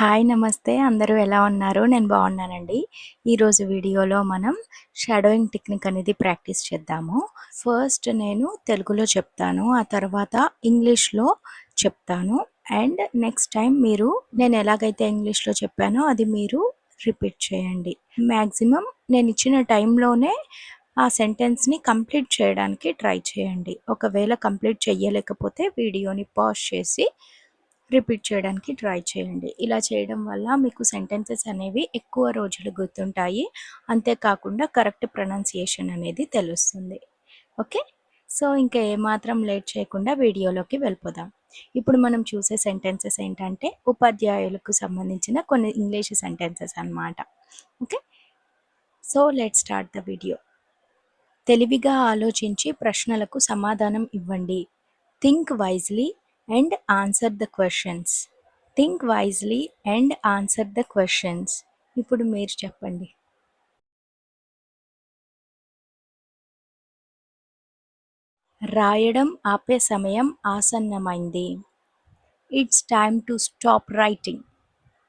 Hi నమస్తే. అందరూ ఎలా ఉన్నారు? నేను బాగున్నానండి. ఈరోజు వీడియోలో మనం షాడోయింగ్ టెక్నిక్ అనేది ప్రాక్టీస్ చేద్దాము. ఫస్ట్ నేను తెలుగులో చెప్తాను ఆ తర్వాత ఇంగ్లీష్లో చెప్తాను అండ్ నెక్స్ట్ టైం మీరు నేను ఎలాగైతే ఇంగ్లీష్లో చెప్పానో అది మీరు రిపీట్ చేయండి. మ్యాక్సిమం నేను ఇచ్చిన టైంలోనే ఆ సెంటెన్స్ని కంప్లీట్ చేయడానికి ట్రై చేయండి. ఒకవేళ కంప్లీట్ చేయలేకపోతే వీడియోని పాజ్ చేసి రిపీట్ చేయడానికి ట్రై చేయండి. ఇలా చేయడం వల్ల మీకు సెంటెన్సెస్ అనేవి ఎక్కువ రోజులు గుర్తుంటాయి. అంతేకాకుండా కరెక్ట్ ప్రొనౌన్సియేషన్ అనేది తెలుస్తుంది. ఓకే? సో ఇంకా ఏమాత్రం లేట్ చేయకుండా వీడియోలోకి వెళ్ళిపోదాం. ఇప్పుడు మనం చూసే సెంటెన్సెస్ ఏంటంటే ఉపాధ్యాయులకు సంబంధించిన కొన్ని ఇంగ్లీష్ సెంటెన్సెస్ అన్నమాట. Okay? So let start the video తెలివిగా ఆలోచించి ప్రశ్నలకు సమాధానం ఇవ్వండి. Think wisely and answer the questions think wisely and answer the questions ఇప్పుడు మీరు చెప్పండి. రాయడం ఆపే సమయం ఆసన్నమైంది. It's time to stop writing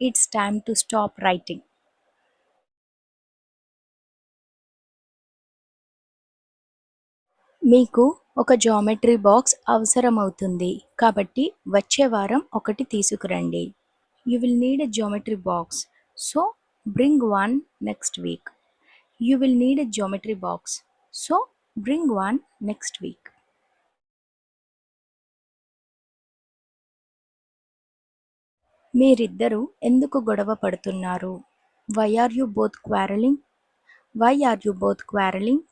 it's time to stop writing మీకు ఒక జామెట్రీ బాక్స్ అవసరమవుతుంది. కాబట్టి వచ్చే వారం ఒకటి తీసుకురండి. You will need a geometry box so bring one next week you will need a geometry box so bring one next week మీరిద్దరూ ఎందుకు గొడవ పడుతున్నారు? Why are you both quarrelling why are you both quarrelling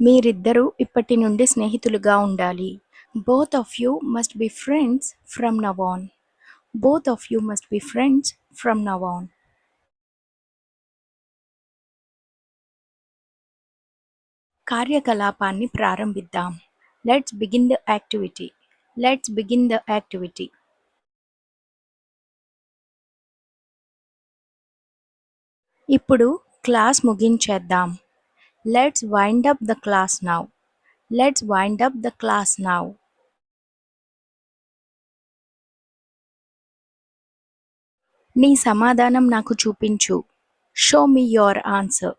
మీరిద్దరూ ఇప్పటి నుండి స్నేహితులుగా ఉండాలి. Both of you must be friends from now on both of you must be friends from now on కార్యకలాపాన్ని ప్రారంభిద్దాం. Let's begin the activity let's begin the activity ఇప్పుడు class ముగించేద్దాం. Let's wind up the class now let's wind up the class now నీ సమాధానం నాకు చూపించు. Show me your answer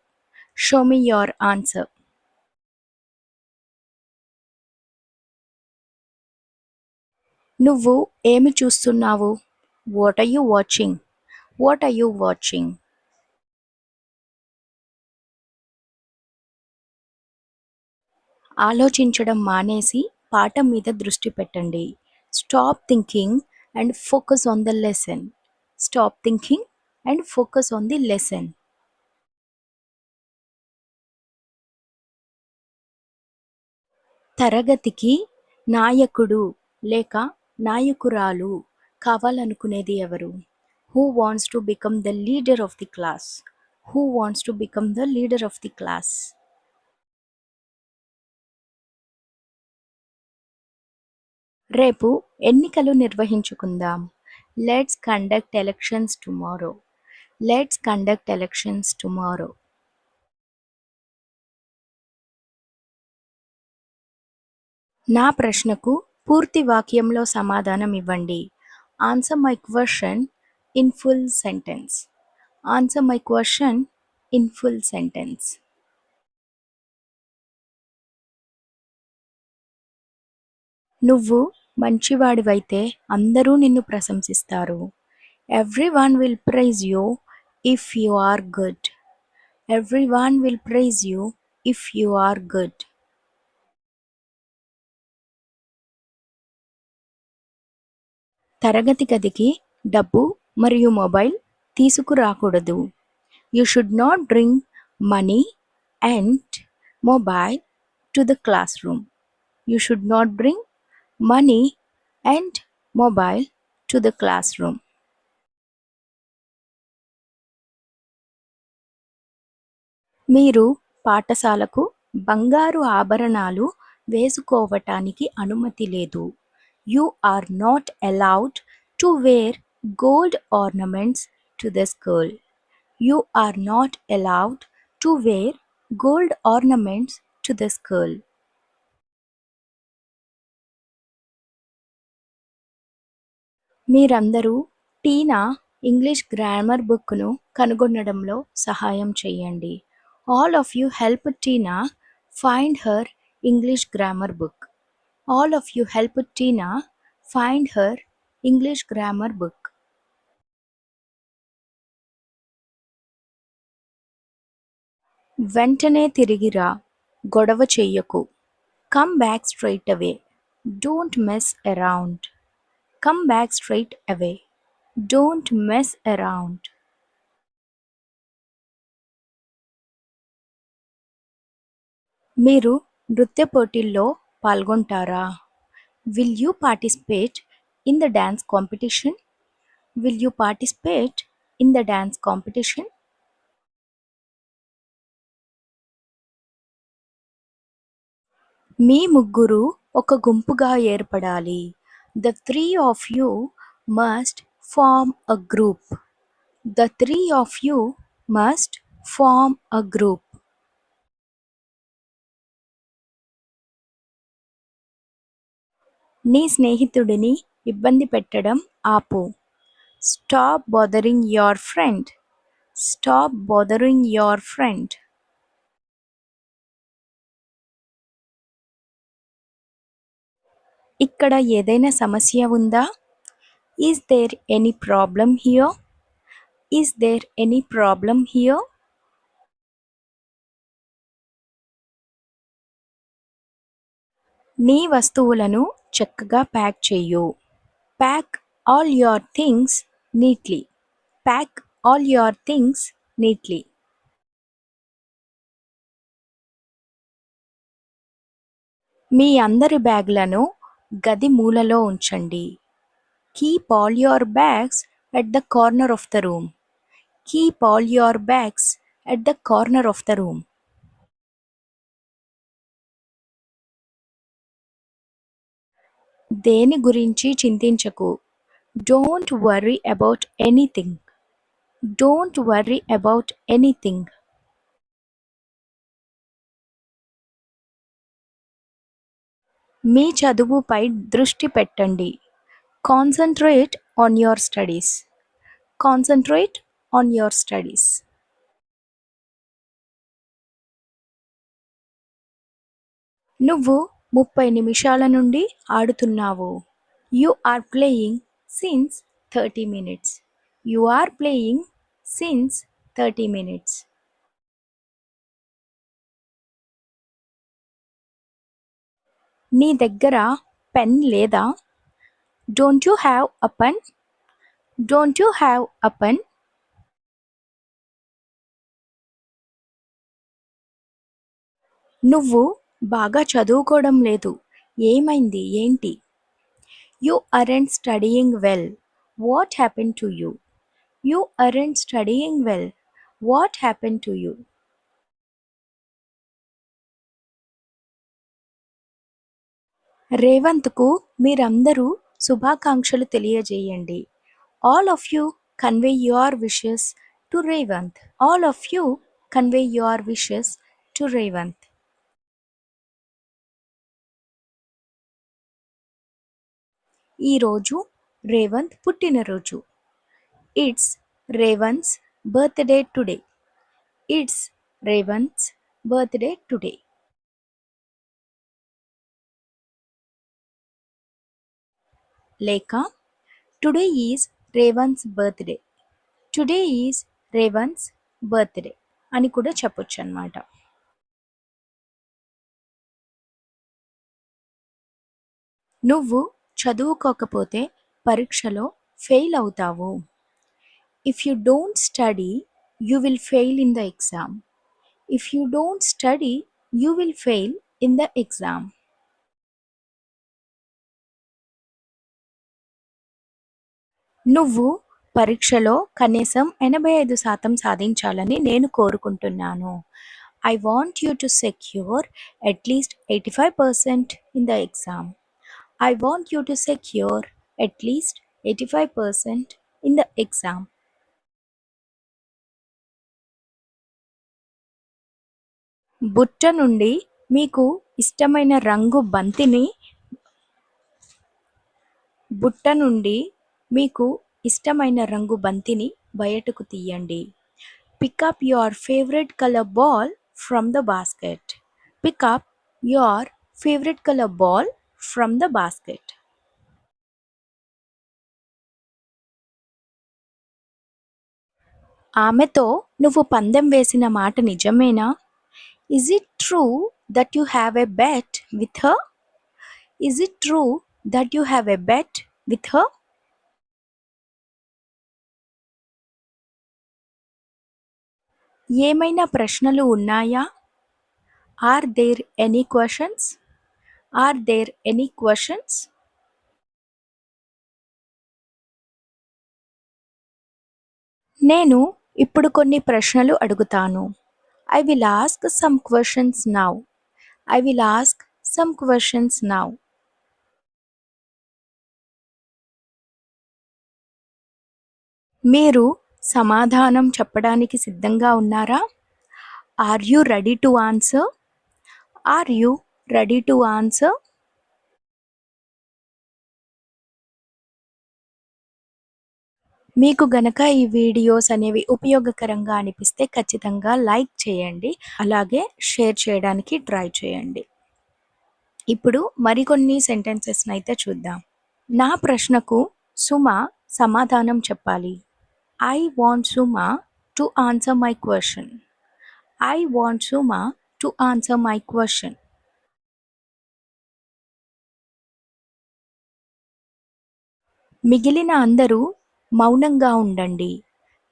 show me your answer నువ్వు ఏమి చూస్తున్నావు? What are you watching what are you watching ఆలోచించడం మానేసి పాఠం మీద దృష్టి పెట్టండి. Stop thinking and focus on the lesson stop thinking and focus on the lesson తరగతికి నాయకుడు లేక నాయకురాలు కావాలనుకునేది ఎవరు? Who wants to become the leader of the class who wants to become the leader of the class రేపు ఎన్నికలు నిర్వహించుకుందాం. Let's conduct elections tomorrow let's conduct elections tomorrow నా ప్రశ్నకు పూర్తి వాక్యంలో సమాధానం ఇవ్వండి. Answer my question in full sentence answer my question in full sentence నువ్వు మంచివాడివైతే అందరూ నిన్ను ప్రశంసిస్తారు. Every one will praise you if you are good every one will praise you if you are good తరగతి గదికి డబ్బు మరియు mobile తీసుకురాకూడదు. You should not drink money and mobile to the class room you should not bring money and mobile to the classroom. మీరు పాఠశాలకు బంగారు ఆభరణాలు వేసుకోవటానికి అనుమతి లేదు. You are not allowed to wear gold ornaments to the school you are not allowed to wear gold ornaments to the school మీరందరూ Tina English grammar బుక్ను కనుగొనడంలో సహాయం చేయండి. All of you help Tina find her English grammar book. All of you help Tina find her English grammar book. వెంటనే తిరిగిరా గొడవ చెయ్యకు. Come back straight away don't mess around come back straight away don't mess around మీరు నృత్య పోటీల్లో పాల్గొంటారా? Will you participate in the dance competition will you participate in the dance competition మీ ముగ్గురు ఒక గుంపుగా ఏర్పడాలి. the three of you must form a group the three of you must form a group నీ స్నేహితుడిని ఇబ్బంది పెట్టడం ఆపు stop bothering your friend stop bothering your friend ఇక్కడ ఏదైనా సమస్య ఉందా? Is there any problem here is there any problem here నీ వస్తువులను చక్కగా ప్యాక్ చెయ్యు pack all your things neatly pack all your things neatly మీ అందరి బ్యాగ్లను గది మూలలో ఉంచండి. Keep all your bags at the corner of the room keep all your bags at the corner of the room దేని గురించి చింతించకు. Don't worry about anything don't worry about anything మీ చదువుపై దృష్టి పెట్టండి. Concentrate on your studies concentrate on your studies నువ్వు ముప్పై నిమిషాల నుండి ఆడుతున్నావు. You are playing since thirty minutes you are playing since thirty minutes నీ దగ్గర పెన్ లేదా? Don't you have a pen don't you have a pen నువ్వు బాగా చదువుకోవడం లేదు. ఏమైంది? ఏంటి? You aren't studying well what happen to you you aren't studying well what happen to you రేవంత్కు మీరందరూ శుభాకాంక్షలు తెలియజేయండి. All of you convey your wishes to Revanth all of you convey your wishes to Revanth ఈరోజు రేవంత్ పుట్టినరోజు. It's Revanth's birthday today it's Revanth's birthday today లేక today is Revanth's birthday today is Revanth's birthday అని కూడా చెప్పొచ్చు అనమాట నువ్వు చదువుకోకపోతే పరీక్షలో ఫెయిల్ అవుతావు. If you don't study you will fail in the exam if you don't study you will fail in the exam నువ్వు పరీక్షలో కనీసం ఎనభై ఐదు శాతం సాధించాలని నేను కోరుకుంటున్నాను. I want you to secure at least eighty five percent in the exam I want you to secure at least eighty five percent in the exam బుట్ట నుండి మీకు ఇష్టమైన రంగు బంతిని బుట్ట నుండి మీకు ఇష్టమైన రంగు బంతిని బయటకు తీయండి. Pick up your favourite colour ball from the basket pick up your favourite colour ball from the basket ఆమెతో నువ్వు పందెం వేసిన మాట నిజమేనా? Is it true that you have a bet with her is it true that you have a bet with her ఏమైనా ప్రశ్నలు ఉన్నాయా? Are there any questions are there any questions నేను ఇప్పుడు కొన్ని ప్రశ్నలు అడుగుతాను. I will ask some questions now I will ask some questions now మీరు సమాధానం చెప్పడానికి సిద్ధంగా ఉన్నారా? Are you ready to answer are you ready to answer మీకు గనక ఈ వీడియోస్ అనేవి ఉపయోగకరంగా అనిపిస్తే ఖచ్చితంగా లైక్ చేయండి. అలాగే షేర్ చేయడానికి ట్రై చేయండి. ఇప్పుడు మరికొన్ని సెంటెన్సెస్ అయితే చూద్దాం. నా ప్రశ్నకు సుమ సమాధానం చెప్పాలి. I want Suma to answer my question I want Suma to answer my question మిగిలిన అందరూ మౌనంగా ఉండండి.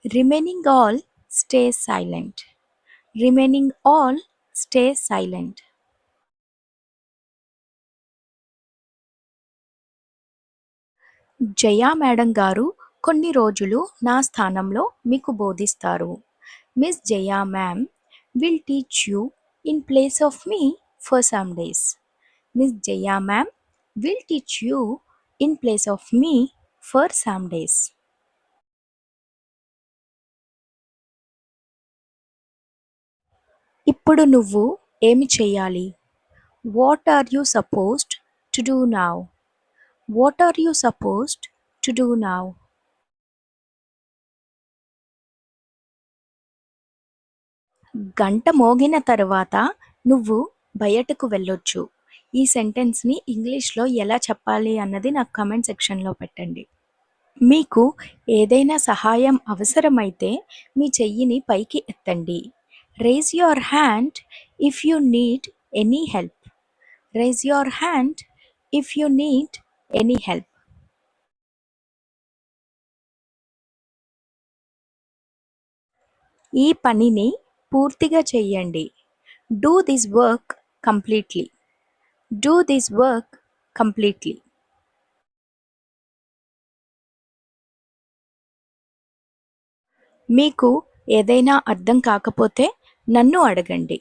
Remaining all stay silent remaining all stay silent Jaya madam గారు కొన్ని రోజులు నా స్థానంలో మీకు బోధిస్తారు. Miss Jaya ma'am will teach you in place of me for some days. Miss Jaya ma'am will teach you in place of me for some days. ఇప్పుడు నువ్వు ఏమి చేయాలి? What are you supposed to do now what are you supposed to do now గంట మోగిన తర్వాత నువ్వు బయటకు వెళ్ళొచ్చు. ఈ సెంటెన్స్ని ఇంగ్లీష్లో ఎలా చెప్పాలి అన్నది నాకు కమెంట్ సెక్షన్లో పెట్టండి. మీకు ఏదైనా సహాయం అవసరమైతే మీ చెయ్యిని పైకి ఎత్తండి. Raise your hand if you need any help raise your hand if you need any help ఈ పనిని పూర్తిగా చెయ్యండి. Do this work completely do this work completely మీకు ఏదైనా అర్థం కాకపోతే నన్ను అడగండి.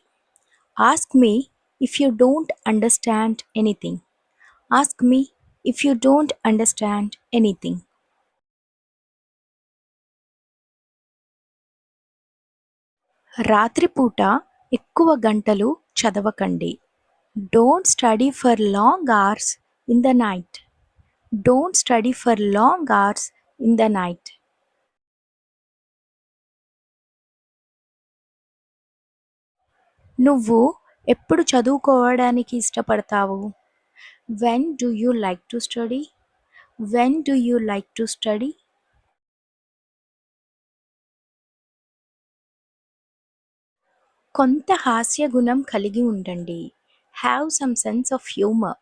Ask me if you don't understand anything ask me if you don't understand anything రాత్రిపూట ఎక్కువ గంటలు చదవకండి. Don't study for long hours in the night don't study for long hours in the night నువ్వు ఎప్పుడు చదువుకోవడానికి ఇష్టపడతావు? When do you like to study when do you like to study కొంత హాస్య గుణం కలిగి ఉండండి. Have some sense of humour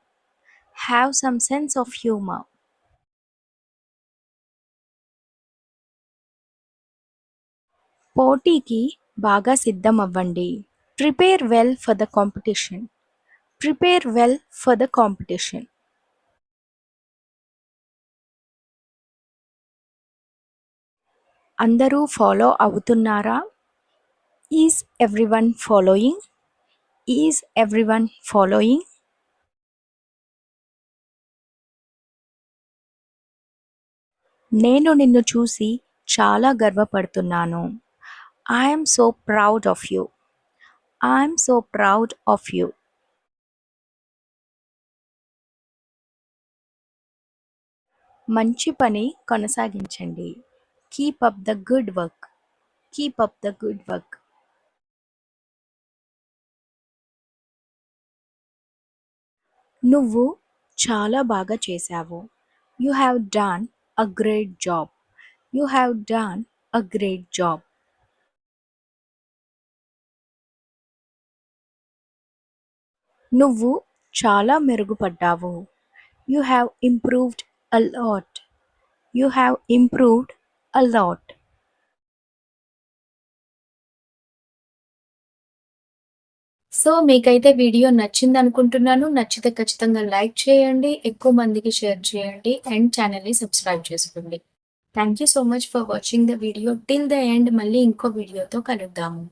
have some sense of humour పోటీకి బాగా సిద్ధం అవ్వండి prepare well for the competition prepare well for the competition అందరూ ఫాలో అవుతున్నారా? Is everyone following is everyone following నేను నిన్ను చూసి చాలా గర్వపడుతున్నాను. I'm so proud of you I'm so proud of you మంచి పని కొనసాగించండి. Keep up the good work keep up the good work నువ్వు చాలా బాగా చేశావు. You have done a great job you have done a great job నువ్వు చాలా మెరుగుపడ్డావు. You have improved a lot you have improved a lot so మీకైతే video నచ్చింది అనుకుంటున్నాను నచ్చితే ఖచ్చితంగా లైక్ చేయండి ఎక్కువ మందికి షేర్ చేయండి అండ్ ఛానల్ని సబ్స్క్రైబ్ చేసుకోండి. Thank you so much for watching the video. Till the end మళ్ళీ ఇంకో వీడియోతో కలుద్దాము.